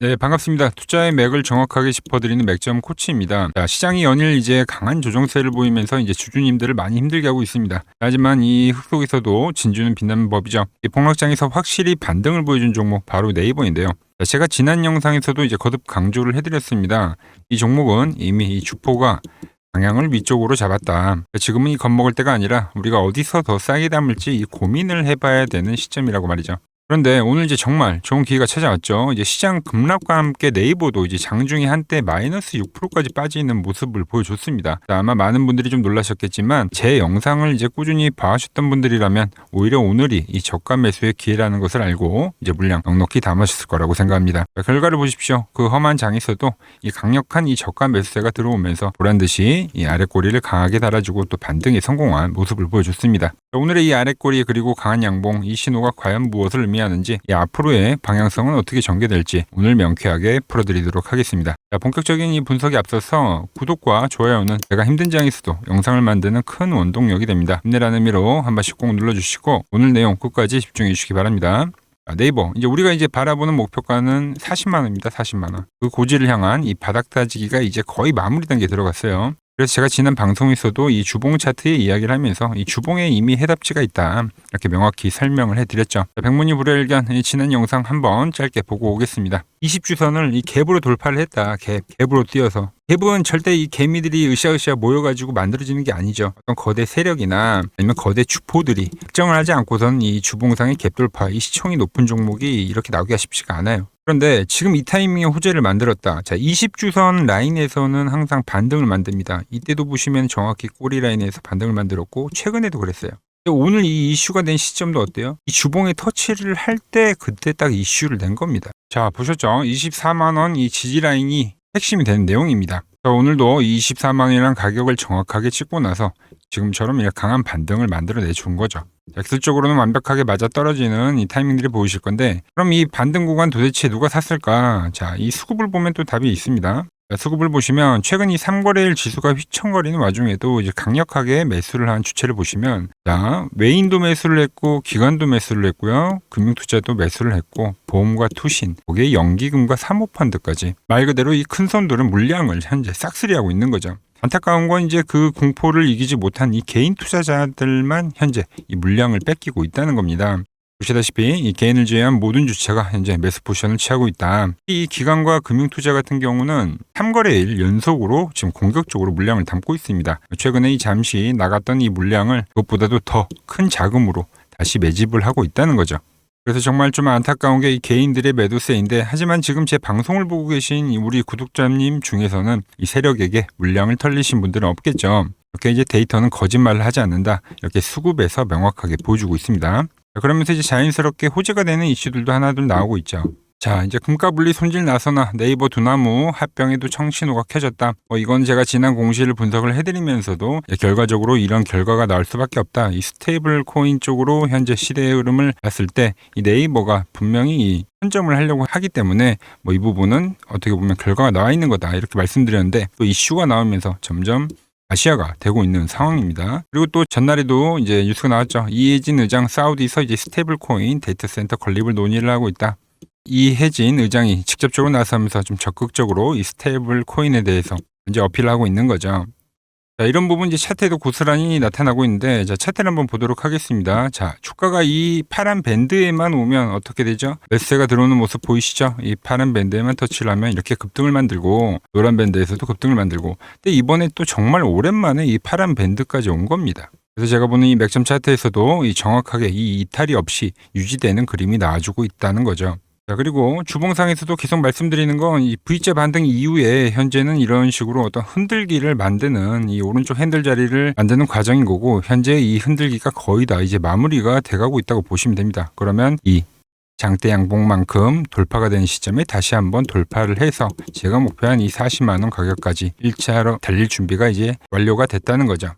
네, 반갑습니다. 투자의 맥을 정확하게 짚어드리는 맥점 코치입니다. 자, 시장이 연일 이제 강한 조정세를 보이면서 이제 주주님들을 많이 힘들게 하고 있습니다. 하지만 이흙 속에서도 진주는 빛나는 법이죠. 이 폭락장에서 확실히 반등을 보여준 종목 바로 네이버인데요. 자, 제가 지난 영상에서도 이제 거듭 강조를 해드렸습니다. 이 종목은 이미 이 주포가 방향을 위쪽으로 잡았다. 지금은 이 겁먹을 때가 아니라 우리가 어디서 더 싸게 담을지 이 고민을 해봐야 되는 시점이라고 말이죠. 그런데 오늘 이제 정말 좋은 기회가 찾아왔죠. 이제 시장 급락과 함께 네이버도 이제 장중에 한때 마이너스 6%까지 빠지는 모습을 보여줬습니다. 자, 아마 많은 분들이 좀 놀라셨겠지만 제 영상을 이제 꾸준히 봐주셨던 분들이라면 오히려 오늘이 이 저가 매수의 기회라는 것을 알고 이제 물량 넉넉히 담으셨을 거라고 생각합니다. 자, 결과를 보십시오. 그 험한 장에서도 이 강력한 이 저가 매수세가 들어오면서 보란 듯이 이 아래 꼬리를 강하게 달아주고 또 반등에 성공한 모습을 보여줬습니다. 자, 오늘의 이 아래 꼬리 그리고 강한 양봉 이 신호가 과연 무엇을 의미 하는지 이 앞으로의 방향성은 어떻게 전개될지 오늘 명쾌하게 풀어드리도록 하겠습니다. 자, 본격적인 이 분석에 앞서서 구독과 좋아요는 제가 힘든 장에서도 영상을 만드는 큰 원동력이 됩니다. 힘내라는 의미로 한 번씩 꼭 눌러주시고 오늘 내용 끝까지 집중해 주시기 바랍니다. 자, 네이버 이제 우리가 이제 바라보는 목표가는 40만 원입니다. 40만 원. 그 고지를 향한 이 바닥 다지기가 이제 거의 마무리 단계에 들어갔어요. 그래서 제가 지난 방송에서도 이 주봉 차트의 이야기를 하면서 이 주봉에 이미 해답지가 있다 이렇게 명확히 설명을 해드렸죠. 자, 백문이 불여일견 이 지난 영상 한번 짧게 보고 오겠습니다. 20주선을 이 갭으로 돌파를 했다. 갭, 갭으로 뛰어서. 갭은 절대 이 개미들이 으쌰으쌰 모여가지고 만들어지는 게 아니죠. 어떤 거대 세력이나 아니면 거대 주포들이 특정을 하지 않고선 이 주봉상의 갭 돌파, 이 시총이 높은 종목이 이렇게 나오기가 쉽지가 않아요. 그런데 지금 이 타이밍에 호재를 만들었다. 자, 20주선 라인에서는 항상 반등을 만듭니다. 이때도 보시면 정확히 꼬리 라인에서 반등을 만들었고 최근에도 그랬어요. 오늘 이 이슈가 된 시점도 어때요? 이 주봉에 터치를 할 때 그때 딱 이슈를 낸 겁니다. 자, 보셨죠? 24만 원 이 지지 라인이 핵심이 되는 내용입니다. 자, 오늘도 24만 원이라는 가격을 정확하게 찍고 나서 지금처럼 강한 반등을 만들어내 준 거죠. 자, 기술적으로는 완벽하게 맞아 떨어지는 이 타이밍들이 보이실 건데 그럼 이 반등 구간 도대체 누가 샀을까? 자, 이 수급을 보면 또 답이 있습니다. 자, 수급을 보시면 최근 이 3거래일 지수가 휘청거리는 와중에도 이제 강력하게 매수를 한 주체를 보시면 자, 외인도 매수를 했고 기관도 매수를 했고요. 금융투자도 매수를 했고 보험과 투신, 거기에 연기금과 사모펀드까지 말 그대로 이 큰 손들은 물량을 현재 싹쓸이하고 있는 거죠. 안타까운 건 이제 그 공포를 이기지 못한 이 개인 투자자들만 현재 이 물량을 뺏기고 있다는 겁니다. 보시다시피 이 개인을 제외한 모든 주체가 현재 매수 포지션을 취하고 있다. 이 기관과 금융 투자 같은 경우는 3거래일 연속으로 지금 공격적으로 물량을 담고 있습니다. 최근에 이 잠시 나갔던 이 물량을 그것보다도 더 큰 자금으로 다시 매집을 하고 있다는 거죠. 그래서 정말 좀 안타까운 게 이 개인들의 매도세인데 하지만 지금 제 방송을 보고 계신 이 우리 구독자님 중에서는 이 세력에게 물량을 털리신 분들은 없겠죠. 이렇게 이제 데이터는 거짓말을 하지 않는다. 이렇게 수급에서 명확하게 보여주고 있습니다. 자, 그러면서 이제 자연스럽게 호재가 되는 이슈들도 하나둘 나오고 있죠. 자, 이제 금가 분리 손질 나서나 네이버 두나무 합병에도 청신호가 켜졌다. 뭐 이건 제가 지난 공시를 분석을 해드리면서도 결과적으로 이런 결과가 나올 수밖에 없다. 이 스테이블 코인 쪽으로 현재 시대의 흐름을 봤을 때 이 네이버가 분명히 이 선점을 하려고 하기 때문에 뭐 이 부분은 어떻게 보면 결과가 나와 있는 거다 이렇게 말씀드렸는데 또 이슈가 나오면서 점점 아시아가 되고 있는 상황입니다. 그리고 또 전날에도 이제 뉴스가 나왔죠. 이혜진 의장 사우디에서 이제 스테이블 코인 데이터 센터 건립을 논의를 하고 있다. 이혜진 의장이 직접적으로 나서면서 좀 적극적으로 이 스테이블 코인에 대해서 이제 어필을 하고 있는 거죠. 자, 이런 부분 이제 차트에도 고스란히 나타나고 있는데 자, 차트를 한번 보도록 하겠습니다. 자, 주가가 이 파란 밴드에만 오면 어떻게 되죠? 매수세가 들어오는 모습 보이시죠? 이 파란 밴드에만 터치를 하면 이렇게 급등을 만들고 노란 밴드에서도 급등을 만들고 근데 이번에 또 정말 오랜만에 이 파란 밴드까지 온 겁니다. 그래서 제가 보는 이 맥점 차트에서도 이 정확하게 이 이탈이 없이 유지되는 그림이 나와주고 있다는 거죠. 자, 그리고 주봉상에서도 계속 말씀드리는 건 이 V자 반등 이후에 현재는 이런 식으로 어떤 흔들기를 만드는 이 오른쪽 핸들 자리를 만드는 과정인 거고 현재 이 흔들기가 거의 다 이제 마무리가 돼가고 있다고 보시면 됩니다. 그러면 이 장대 양봉만큼 돌파가 되는 시점에 다시 한번 돌파를 해서 제가 목표한 이 40만 원 가격까지 1차로 달릴 준비가 이제 완료가 됐다는 거죠.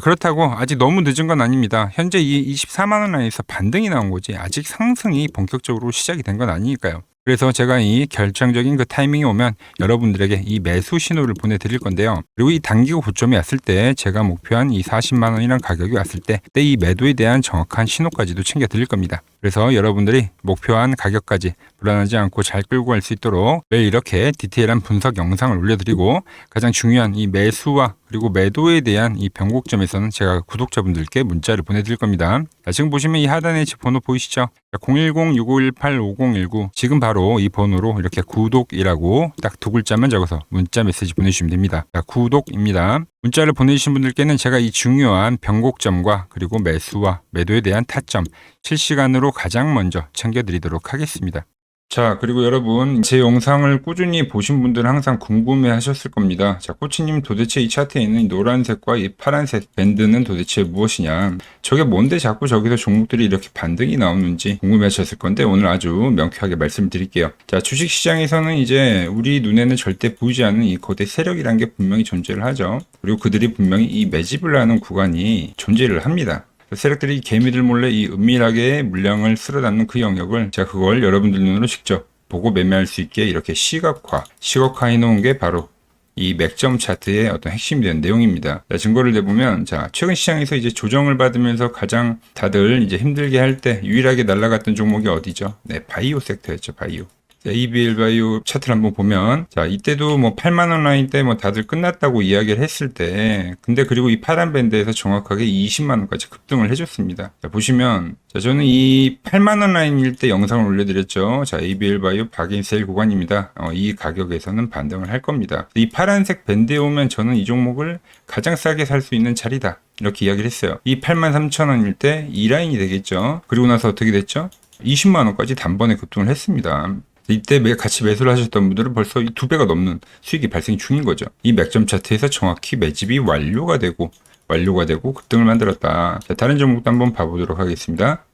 그렇다고 아직 너무 늦은 건 아닙니다. 현재 이 24만 원 라인에서 반등이 나온 거지 아직 상승이 본격적으로 시작이 된 건 아니니까요. 그래서 제가 이 결정적인 그 타이밍이 오면 여러분들에게 이 매수 신호를 보내드릴 건데요. 그리고 이 단기고 고점이 왔을 때 제가 목표한 이 40만 원이란 가격이 왔을 때 그때 이 매도에 대한 정확한 신호까지도 챙겨드릴 겁니다. 그래서 여러분들이 목표한 가격까지 불안하지 않고 잘 끌고 갈 수 있도록 매일 이렇게 디테일한 분석 영상을 올려드리고 가장 중요한 이 매수와 그리고 매도에 대한 이 변곡점에서는 제가 구독자분들께 문자를 보내드릴 겁니다. 자, 지금 보시면 이 하단에 제 번호 보이시죠? 010-6518-5019 지금 바로 이 번호로 이렇게 구독이라고 딱 두 글자만 적어서 문자 메시지 보내주시면 됩니다. 자, 구독입니다. 문자를 보내주신 분들께는 제가 이 중요한 변곡점과 그리고 매수와 매도에 대한 타점 실시간으로 가장 먼저 챙겨드리도록 하겠습니다. 자, 그리고 여러분, 제 영상을 꾸준히 보신 분들은 항상 궁금해 하셨을 겁니다. 자, 코치님 도대체 이 차트에 있는 이 노란색과 이 파란색 밴드는 도대체 무엇이냐? 저게 뭔데 자꾸 저기서 종목들이 이렇게 반등이 나오는지 궁금해 하셨을 건데, 오늘 아주 명쾌하게 말씀드릴게요. 자, 주식 시장에서는 이제 우리 눈에는 절대 보이지 않는 이 거대 세력이라는 게 분명히 존재를 하죠. 그리고 그들이 분명히 이 매집을 하는 구간이 존재를 합니다. 세력들이 개미들 몰래 이 은밀하게 물량을 쓸어 담는 그 영역을 제가 그걸 여러분들 눈으로 직접 보고 매매할 수 있게 이렇게 시각화, 시각화 해 놓은 게 바로 이 맥점 차트의 어떤 핵심이 된 내용입니다. 자, 증거를 내보면, 자, 최근 시장에서 이제 조정을 받으면서 가장 다들 이제 힘들게 할 때 유일하게 날아갔던 종목이 어디죠? 네, 바이오 섹터였죠, 바이오. 자, EBL 바이오 차트를 한번 보면, 자, 이때도 뭐 8만 원 라인 때 뭐 다들 끝났다고 이야기를 했을 때, 근데 그리고 이 파란 밴드에서 정확하게 20만 원까지 급등을 해 줬습니다. 자, 보시면, 자, 저는 이 8만 원 라인일 때 영상을 올려 드렸죠. 자, EBL 바이오 박인 세일 구간입니다. 어, 이 가격에서는 반등을 할 겁니다. 이 파란색 밴드에 오면 저는 이 종목을 가장 싸게 살 수 있는 자리다. 이렇게 이야기를 했어요. 이 8만 3천 원일 때 이 라인이 되겠죠. 그리고 나서 어떻게 됐죠? 20만 원까지 단번에 급등을 했습니다. 이때 매 같이 매수를 하셨던 분들은 벌써 이 두 배가 넘는 수익이 발생 중인 거죠. 이 맥점 차트에서 정확히 매집이 완료가 되고 완료가 되고 급등을 만들었다. 자, 다른 종목도 한번 봐보도록 하겠습니다.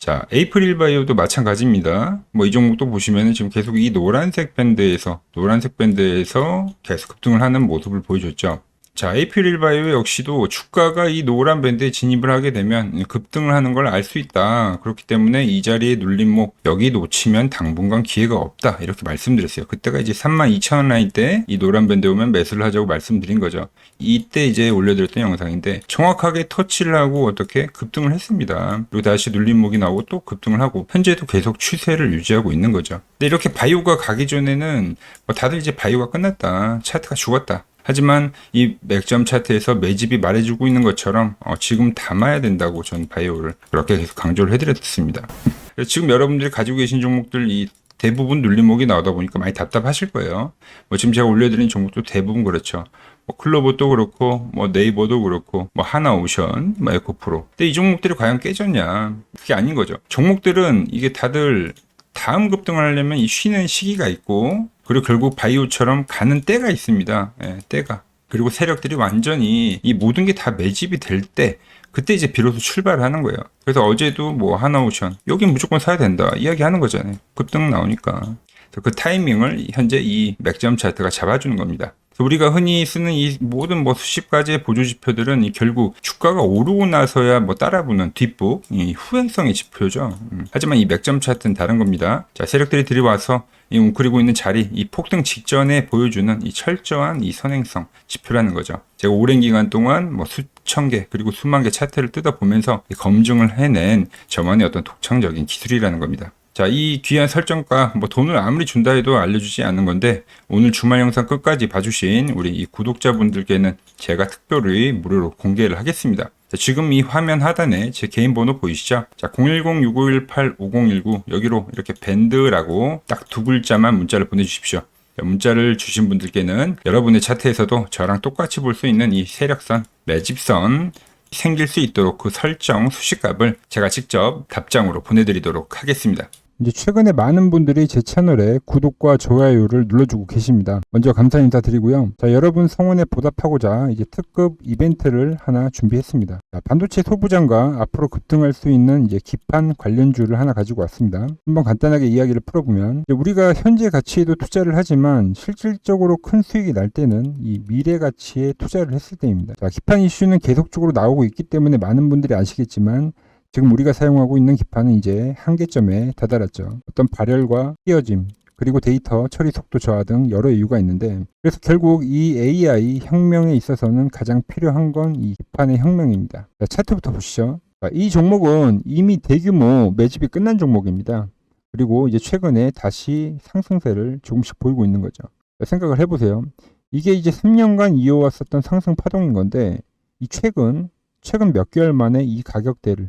자, 에이프릴 바이오도 마찬가지입니다. 뭐 이 종목도 보시면은 지금 계속 이 노란색 밴드에서 노란색 밴드에서 계속 급등을 하는 모습을 보여줬죠. 자, 에이프릴 바이오 역시도 주가가 이 노란 밴드에 진입을 하게 되면 급등을 하는 걸 알 수 있다. 그렇기 때문에 이 자리에 눌림목 여기 놓치면 당분간 기회가 없다. 이렇게 말씀드렸어요. 그때가 이제 32,000원 라인 때 이 노란 밴드 오면 매수를 하자고 말씀드린 거죠. 이때 이제 올려드렸던 영상인데 정확하게 터치를 하고 어떻게 급등을 했습니다. 그리고 다시 눌림목이 나오고 또 급등을 하고 현재도 계속 추세를 유지하고 있는 거죠. 근데 이렇게 바이오가 가기 전에는 뭐 다들 이제 바이오가 끝났다. 차트가 죽었다. 하지만 이 맥점 차트에서 매집이 말해주고 있는 것처럼 어, 지금 담아야 된다고 전 바이오를 그렇게 계속 강조를 해드렸습니다. 지금 여러분들이 가지고 계신 종목들 이 대부분 눌림목이 나오다 보니까 많이 답답하실 거예요. 뭐 지금 제가 올려드린 종목도 대부분 그렇죠. 뭐 클로버도 그렇고 뭐 네이버도 그렇고 뭐 하나오션, 뭐 에코프로. 근데 이 종목들이 과연 깨졌냐? 그게 아닌 거죠. 종목들은 이게 다들 다음 급등을 하려면 이 쉬는 시기가 있고 그리고 결국 바이오처럼 가는 때가 있습니다. 예, 때가. 그리고 세력들이 완전히 이 모든 게 다 매집이 될 때 그때 이제 비로소 출발을 하는 거예요. 그래서 어제도 뭐 하나오션 여기 무조건 사야 된다 이야기하는 거잖아요. 급등 나오니까. 그 타이밍을 현재 이 맥점 차트가 잡아주는 겁니다. 우리가 흔히 쓰는 이 모든 뭐 수십 가지의 보조 지표들은 이 결국 주가가 오르고 나서야 뭐 따라붙는 뒷북, 이 후행성의 지표죠. 음. 하지만 이 맥점 차트는 다른 겁니다. 자, 세력들이 들이와서 이 웅크리고 있는 자리, 이 폭등 직전에 보여주는 이 철저한 이 선행성 지표라는 거죠. 제가 오랜 기간 동안 뭐 수천 개 그리고 수만 개 차트를 뜯어보면서 검증을 해낸 저만의 어떤 독창적인 기술이라는 겁니다. 자, 이 귀한 설정가, 뭐 돈을 아무리 준다 해도 알려주지 않는 건데, 오늘 주말 영상 끝까지 봐주신 우리 이 구독자분들께는 제가 특별히 무료로 공개를 하겠습니다. 자, 지금 이 화면 하단에 제 개인 번호 보이시죠? 자, 010-6518-5019 여기로 이렇게 밴드라고 딱 두 글자만 문자를 보내주십시오. 자, 문자를 주신 분들께는 여러분의 차트에서도 저랑 똑같이 볼 수 있는 이 세력선, 매집선, 생길 수 있도록 그 설정 수식값을 제가 직접 답장으로 보내드리도록 하겠습니다. 이제 최근에 많은 분들이 제 채널에 구독과 좋아요를 눌러주고 계십니다. 먼저 감사 인사드리고요. 자, 여러분 성원에 보답하고자 이제 특급 이벤트를 하나 준비했습니다. 자, 반도체 소부장과 앞으로 급등할 수 있는 이제 기판 관련주를 하나 가지고 왔습니다. 한번 간단하게 이야기를 풀어보면 우리가 현재 가치에도 투자를 하지만 실질적으로 큰 수익이 날 때는 이 미래 가치에 투자를 했을 때입니다. 자, 기판 이슈는 계속적으로 나오고 있기 때문에 많은 분들이 아시겠지만 지금 우리가 사용하고 있는 기판은 이제 한계점에 다다랐죠. 어떤 발열과 휘어짐, 그리고 데이터 처리 속도 저하 등 여러 이유가 있는데 그래서 결국 이 AI 혁명에 있어서는 가장 필요한 건 이 기판의 혁명입니다. 자, 차트부터 보시죠. 자, 이 종목은 이미 대규모 매집이 끝난 종목입니다. 그리고 이제 최근에 다시 상승세를 조금씩 보이고 있는 거죠. 자, 생각을 해보세요. 이게 이제 3년간 이어왔었던 상승 파동인 건데 이 최근 최근 몇 개월 만에 이 가격대를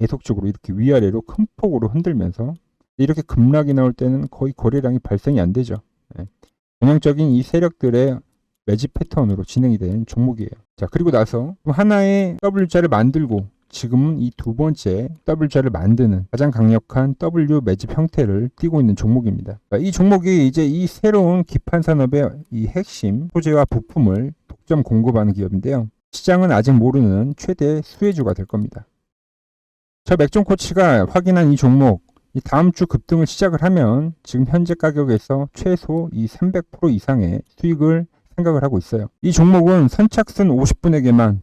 계속적으로 이렇게 위아래로 큰 폭으로 흔들면서 이렇게 급락이 나올 때는 거의 거래량이 발생이 안 되죠. 예. 전형적인 이 세력들의 매집 패턴으로 진행이 된 종목이에요. 자, 그리고 나서 하나의 W자를 만들고 지금은 이 두 번째 W자를 만드는 가장 강력한 W 매집 형태를 띠고 있는 종목입니다. 자, 이 종목이 이제 이 새로운 기판 산업의 이 핵심 소재와 부품을 독점 공급하는 기업인데요. 시장은 아직 모르는 최대 수혜주가 될 겁니다. 저 맥종 코치가 확인한 이 종목 이 다음 주 급등을 시작을 하면 지금 현재 가격에서 최소 이 300% 이상의 수익을 생각을 하고 있어요. 이 종목은 선착순 50분에게만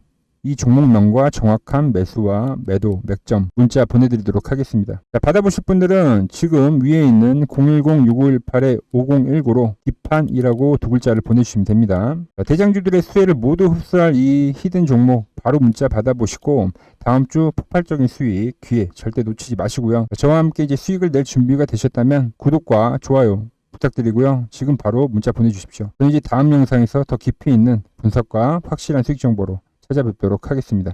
이 종목명과 정확한 매수와 매도, 맥점, 문자 보내드리도록 하겠습니다. 자, 받아보실 분들은 지금 위에 있는 010-6518-5019로 기판이라고 두 글자를 보내주시면 됩니다. 자, 대장주들의 수혜를 모두 흡수할 이 히든 종목 바로 문자 받아보시고 다음 주 폭발적인 수익 기회 절대 놓치지 마시고요. 저와 함께 이제 수익을 낼 준비가 되셨다면 구독과 좋아요 부탁드리고요. 지금 바로 문자 보내주십시오. 저는 이제 다음 영상에서 더 깊이 있는 분석과 확실한 수익 정보로 찾아뵙도록 하겠습니다.